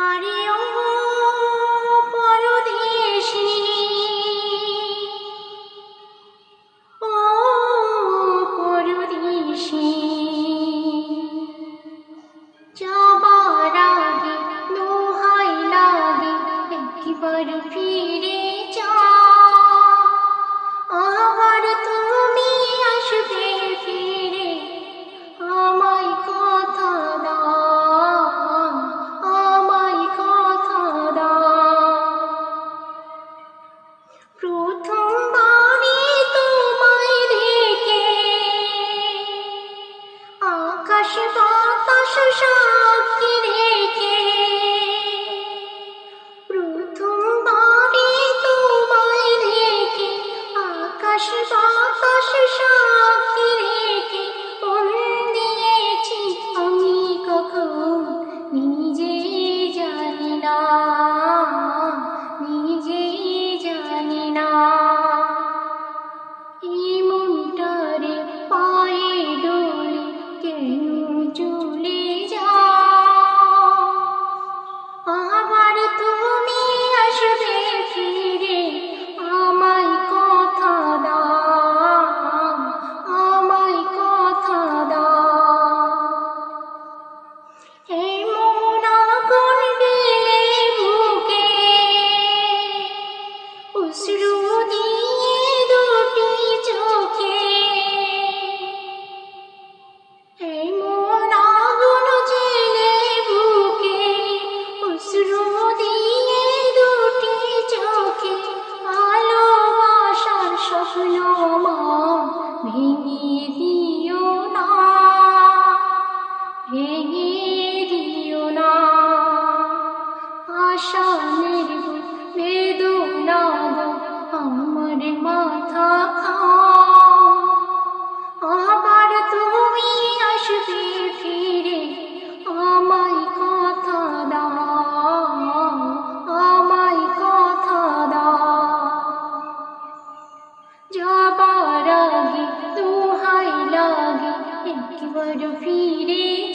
हरि ओम আকাশ বাতাস সাক্ষী রেখে। প্রথমবারে তোমায় রেখে আকাশ বাতাস সাক্ষী অশ্রু দিয়ে দুটি চোখে এই মন আগুন জেলে বুকে অশ্রু দিয়ে দুটি চোখে ভালোবাসার স্বপ্ন ভেঙে দিও না ভেঙে দিও না আশা আমার তুমি ফিরে, আমায় কথা দাও, আমায় কথা দাও। যাবার আগে দোহাই লাগে, একবার ফিরে